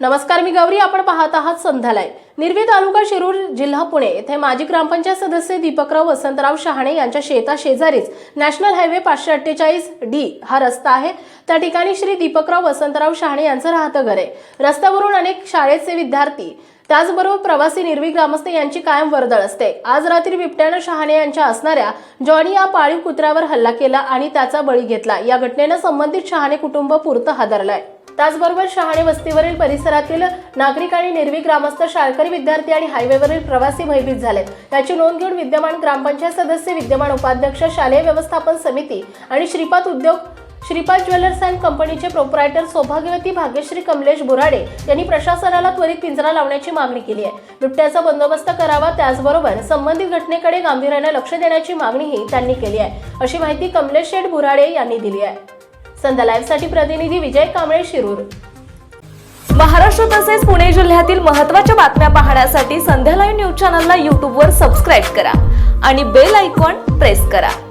नमस्कार मी गौरी. आपण पाहत आहात संध्यालय निर्वी तालुका शिरूर जिल्हा पुणे येथे माजी ग्रामपंचायत सदस्य दीपकराव वसंतराव शहाणे यांच्या शेता शेजारीच नॅशनल हायवे पाचशे अठ्ठेचाळीस डी हा रस्ता आहे. त्या ठिकाणी श्री दीपकराव वसंतराव शहाणे यांचं राहतं घर आहे. रस्त्यावरून अनेक शाळेचे विद्यार्थी त्याचबरोबर प्रवासी निर्वी ग्रामस्थ यांची कायम वर्दळ असते. आज रात्री बिबट्यानं शहाणे यांच्या असणाऱ्या जॉनी या पाळीव कुत्र्यावर हल्ला केला आणि त्याचा बळी घेतला. या घटनेनं संबंधित शहाणे कुटुंब पुरतं हादरलंय. त्याचबरोबर शहाणे वस्तीवरील परिसरातील नागरिक आणि निर्वी ग्रामस्थ शाळकरी विद्यार्थी आणि हायवेवरील प्रवासी भयभीत झाले याची नोंद घेऊन विद्यमान ग्रामपंचायत सदस्य विद्यमान उपाध्यक्ष शालेय व्यवस्थापन समिती आणि श्रीपाद उद्योग श्रीपाद ज्वेलर्स अँड कंपनीचे प्रोप्रायटर सौभाग्यवती भाग्यश्री कमलेश बोराडे यांनी प्रशासनाला त्वरित पिंजरा लावण्याची मागणी केली आहे. बिबट्याचा बंदोबस्त करावा त्याचबरोबर संबंधित घटनेकडे गांभीर्याने लक्ष देण्याची मागणीही त्यांनी केली आहे. अशी माहिती कमलेश शेठ बुराडे यांनी दिली आहे. संध्या लाईव्हसाठी प्रतिनिधी विजय कांबळे शिरूर. महाराष्ट्र तसेच पुणे जिल्ह्यातील महत्त्वाच्या बातम्या पाहण्यासाठी संध्या लाईव्ह न्यूज चॅनलला यूट्यूबवर सबस्क्राईब करा आणि बेल आयकॉन प्रेस करा.